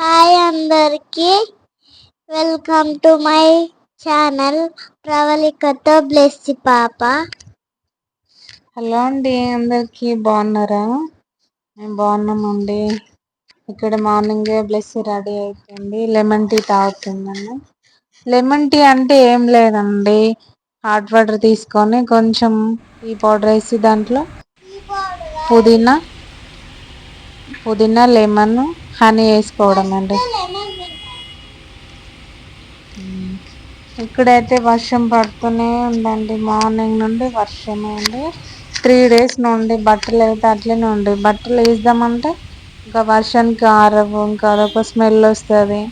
Hi అందరికి. Welcome to my channel ప్రవళికతో Bless పాప హలో అండి అందరికి బాగున్నారా? మేము బాగున్నామండి. ఇక్కడ మార్నింగ్ బ్లెస్ రెడీ అయిపోయింది. లెమన్ టీ తాగుతుందండి లెమన్ టీ అంటే ఏం లేదండి. హాట్ వాటర్ తీసుకొని కొంచెం టీ పౌడర్ వేసి దాంట్లో. పుదీనా. పుదీనా లెమన్ హనీ వేసుకోవడం అండి ఇక్కడైతే వర్షం పడుతూనే ఉందండి. మార్నింగ్ నుండి వర్షమే అండి. త్రీ డేస్ నుండి బట్టలు అయితే అట్లనే ఉండి. బట్టలు వేద్దామంటే ఇంకా వర్షానికి ఆరవు ఇంకా అదొక స్మెల్ వస్తుంది.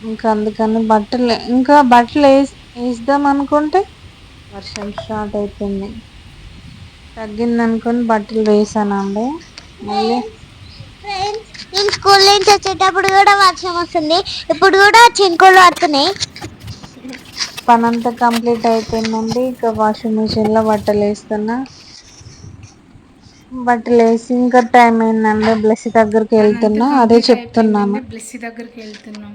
ఇంకా అందుకని బట్టలు ఇంకా బట్టలు వేసి వేద్దాం అనుకుంటే వర్షం స్టార్ట్ అవుతుంది తగ్గిందనుకొని బట్టలు వేసానండి. మళ్ళీ నేను స్కూల్ నుంచి వచ్చేటప్పుడు కూడా వర్షం వస్తుంది. ఇప్పుడు కూడా చినుకులు పడుతున్నాయి. పని అంతా కంప్లీట్ అయిపోయిందండి. ఇక వాషింగ్ మిషన్లో బట్టలు వేస్తున్నా. బట్టలు వేసి ఇంకా టైం అయిందండి. బ్లెస్ దగ్గరికి వెళ్తున్నా. అదే చెప్తున్నాను బ్లెస్సీ దగ్గరికి వెళ్తున్నాం.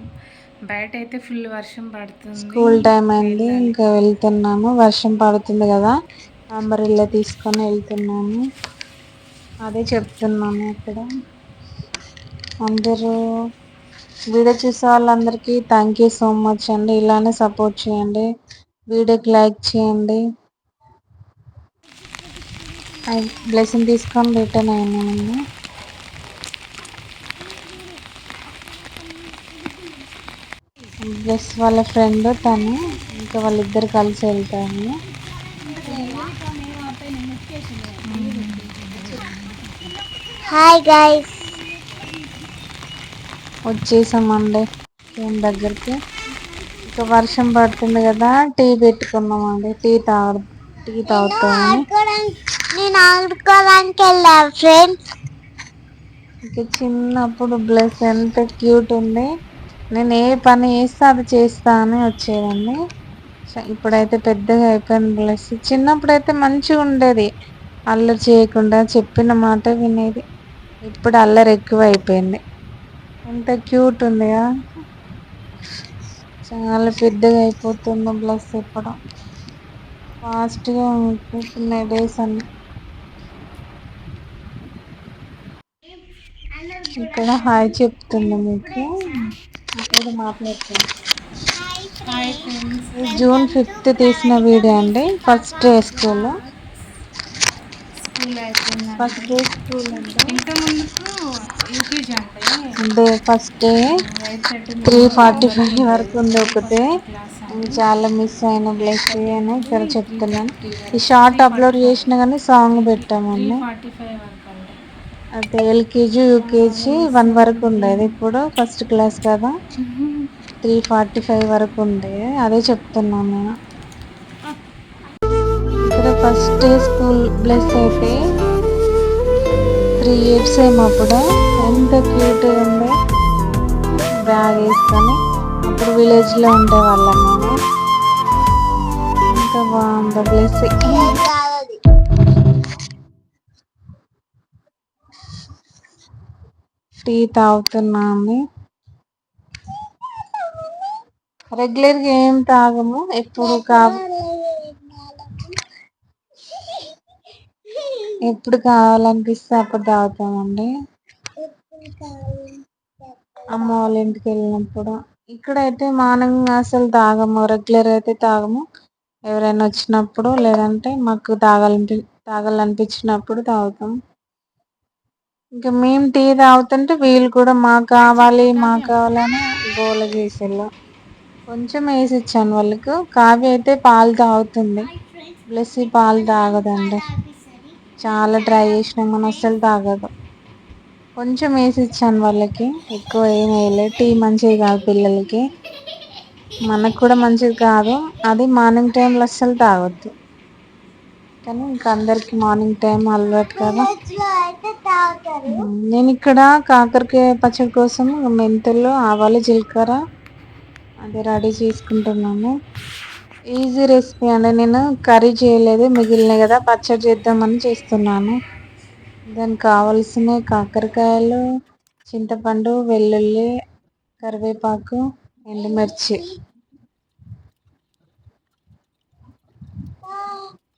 బయట అయితే ఫుల్ వర్షం పడుతుంది. స్కూల్ టైం అయింది. ఇంకా వెళ్తున్నాను వర్షం పడుతుంది కదా. అంబరిల్లా తీసుకొని వెళ్తున్నాను అదే చెప్తున్నాను ఇక్కడ. అందరూ వీడియో చూసే వాళ్ళందరికీ థ్యాంక్ యూ సో మచ్ అండి. ఇలానే సపోర్ట్ చేయండి. వీడియోకి లైక్ చేయండి. బ్లెస్సింగ్ తీసుకొని రిటర్న్ అయినానండి బ్లెస్ వాళ్ళ ఫ్రెండ్ తను ఇంకా వాళ్ళిద్దరు కలిసి వెళ్తాను హాయ్ గైస్ వచ్చేసామండి. ట్రైన్ దగ్గరికి? ఇంకా వర్షం పడుతుంది కదా టీ పెట్టుకున్నామండి. టీ తాగు టీ తాగుతామని. నేను ఆడుకోవడానికి వెళ్ళా ఫ్రెండ్స్. ఇంకా చిన్నప్పుడు బ్లెస్ ఎంత క్యూట్ ఉంది నేను ఏ పని చేస్తే అది చేస్తా అని వచ్చేదండి ఇప్పుడైతే పెద్దగా అయిపోయింది బ్లెస్. చిన్నప్పుడు అయితే మంచిగా ఉండేది. అల్లరి చేయకుండా చెప్పిన మాట వినేది. ఇప్పుడు అల్లరి ఎక్కువ అయిపోయింది ఎంత క్యూట్ ఉంది కదా చాలా పెద్దగా అయిపోతుంది బ్లస్ ఇప్పుడు ఫాస్ట్గా ఉంటున్నాయి డేస్ అన్ని. ఇక్కడ హాయ్ చెప్తుంది మీకు. ఇక్కడ మాట్లాడుతుంది జూన్ ఫిఫ్త్ తీసిన వీడియో అండి. ఫస్ట్ డే స్కూల్లో ఫస్ట్ డే స్కూల్ ఇంత ముందుకు అంటే first day three forty five వరకు ఉంది ఒకటే. చాలా మిస్ అయిన బ్లెస్ అని ఇక్కడ చెప్తున్నాను. ఈ షార్ట్ అప్లోడ్ చేసిన కానీ సాంగ్ పెట్టామండి. ఫార్టీ అయితే ఎల్కేజీ యూకేజీ వన్ వరకు ఉండేది ఇప్పుడు ఫస్ట్ క్లాస్ కదా. త్రీ ఫార్టీ ఫైవ్ వరకు ఉంది. అదే చెప్తున్నాను నేను. ఫస్ట్ డే స్కూల్ బ్లెస్ అయితే త్రీ ఇయర్స్ ఏమో అప్పుడు. ఎంత క్యూట్ ఉండే. బ్యాగ్ వేసుకొని అప్పుడు విలేజ్లో ఉండేవాళ్ళం మేము. ఎంత బాగుందో బ్లెస్ టీ తాగుతున్నాను రెగ్యులర్గా ఏం తాగము ఎప్పుడు కా ఎప్పుడు కావాలనిపిస్తే అప్పుడు తాగుతామండి. అమ్మ వాళ్ళ ఇంటికి వెళ్ళినప్పుడు. ఇక్కడైతే మార్నింగ్ అసలు తాగము రెగ్యులర్ అయితే తాగము. ఎవరైనా వచ్చినప్పుడు లేదంటే మాకు తాగాలనిపి తాగాలనిపించినప్పుడు తాగుతాం. ఇంకా మేము టీ తాగుతుంటే వీళ్ళు కూడా మాకు కావాలి మాకు కావాలని గోల చేసేళ్ళు కొంచెం వేసి ఇచ్చాను వాళ్ళకు. కావ్య అయితే పాలు తాగుతుంది. బ్లెస్సీ పాలు తాగదండి. చాలా ట్రై చేసినాం మనం అస్సలు తాగదు. కొంచెం వేసి ఇచ్చాను వాళ్ళకి ఎక్కువ ఏం వేయలేదు టీ మంచిది కాదు పిల్లలకి. మనకు కూడా మంచిది కాదు. అది మార్నింగ్ టైంలో అస్సలు తాగొద్దు. కానీ ఇంకా అందరికి మార్నింగ్ టైం అలవాటు కదా. నేను ఇక్కడ కాకరకాయ పచ్చడి కోసం మెంతులు ఆవాలు జీలకర్ర అది రెడీ చేసుకుంటున్నాను. ఈజీ రెసిపీ అండి. నేను కర్రీ చేయలేదు మిగిలినవి కదా పచ్చడి చేద్దామని చేస్తున్నాను. దానికి కావలసిన కాకరకాయలు చింతపండు వెల్లుల్లి కరివేపాకు ఎండుమిర్చి.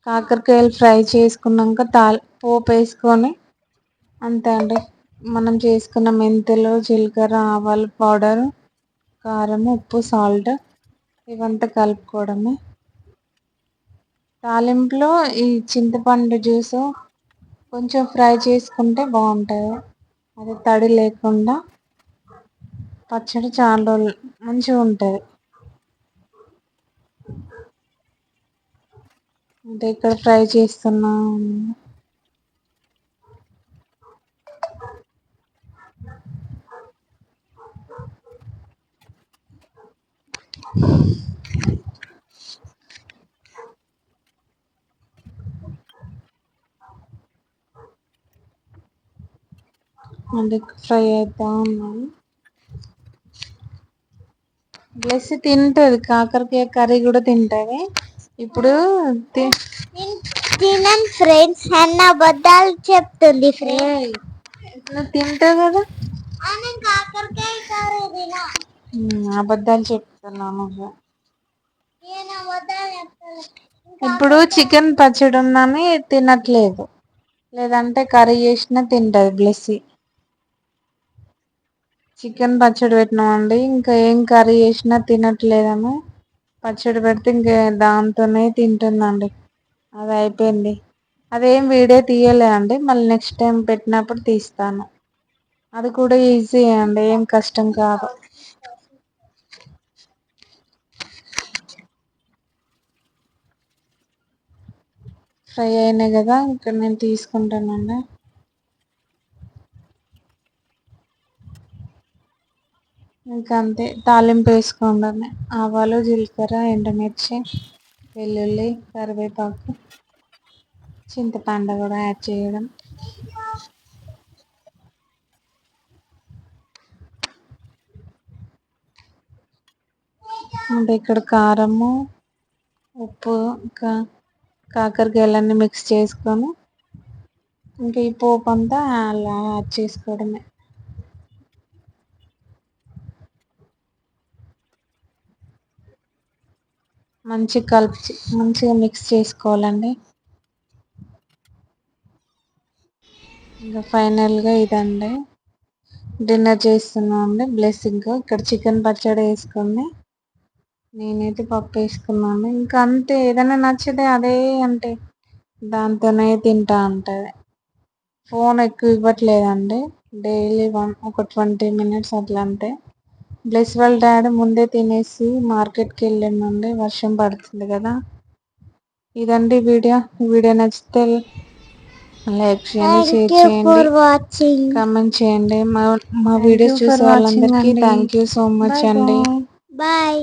కాకరకాయలు ఫ్రై చేసుకున్నాక తాల్ పోపు వేసుకొని అంతే అండి. మనం చేసుకున్న మెంతులు జీలకర్ర ఆవాలు పౌడర్ కారం ఉప్పు సాల్ట్ ఇవంతా కలుపుకోవడమే. తాలింపులో ఈ చింతపండు జ్యూసు కొంచెం ఫ్రై చేసుకుంటే బాగుంటుంది అది తడి లేకుండా పచ్చడి చాలా రోజులు మంచిగా ఉంటుంది. అంటే ఇక్కడ ఫ్రై చేస్తున్నా అది ఫ్రై అవుతా ఉన్నాయి బ్లెస్ తింటుంది. కాకరకాయ కర్రీ కూడా తింటుంది. ఇప్పుడు తినను ఫ్రెండ్స్ అన్న అబద్ధాలు చెప్తుంది ఫ్రెండ్స్ నువ్వు తింటావు కదా నేను కాకరకాయ కర్రీ తినా ఉమ్, అబద్ధాలు చెప్తున్నాను ఇప్పుడు చికెన్ పచ్చడి ఉందని తినట్లేదు. లేదంటే కర్రీ చేసినా తింటది బ్లెస్సి చికెన్ పచ్చడి పెట్టినామండి ఇంకా ఏం కర్రీ చేసినా తినట్లేదని పచ్చడి పెడితే ఇంకా దాంతోనే తింటుందండి. అది అయిపోయింది. అదేం వీడియో తీయలే అండి మళ్ళీ నెక్స్ట్ టైం పెట్టినప్పుడు తీస్తాను. అది కూడా ఈజీ అండి ఏం కష్టం కాదు. ఫ్రై అయినాయి కదా ఇక్కడ నేను తీసుకుంటానండి. ఇంకా అంతే తాలింపు వేసుకోండి. ఆవాలు జీలకర్ర ఎండుమిర్చి వెల్లుల్లి కరివేపాకు చింతపండు కూడా యాడ్ చేయడం. అంటే ఇక్కడ కారము ఉప్పు ఇంకా కాకరకాయలన్నీ మిక్స్ చేసుకొని ఇంకా ఈ పోపు అంతా అలా యాడ్ చేసుకోవడమే. మంచిగా కలిపి మంచిగా మిక్స్ చేసుకోవాలండి. ఇంకా ఫైనల్గా ఇదండి. డిన్నర్ చేస్తున్నాం అండి బ్లెస్సింగ్ ఇక్కడ చికెన్ పచ్చడి వేసుకుంది నేనైతే పప్పు వేసుకున్నాను ఇంకా అంతే ఏదైనా నచ్చితే అదే అంటే దాంతోనే తింటా ఉంటుంది. ఫోన్ ఎక్కువ ఇవ్వట్లేదండి. డైలీ వన్ ఒక ట్వంటీ మినిట్స్ అట్లా అంతే బ్లెస్ వాళ్ళ డాడీ ముందే తినేసి మార్కెట్కి వెళ్ళిందండి వర్షం పడుతుంది కదా. ఇదండి వీడియో. వీడియో నచ్చితే లైక్ చేయండి షేర్ చేయండి కామెంట్ చేయండి. మా మా వీడియోస్ చూసే వాళ్ళందరికీ. థ్యాంక్ యూ సో మచ్ అండి. బాయ్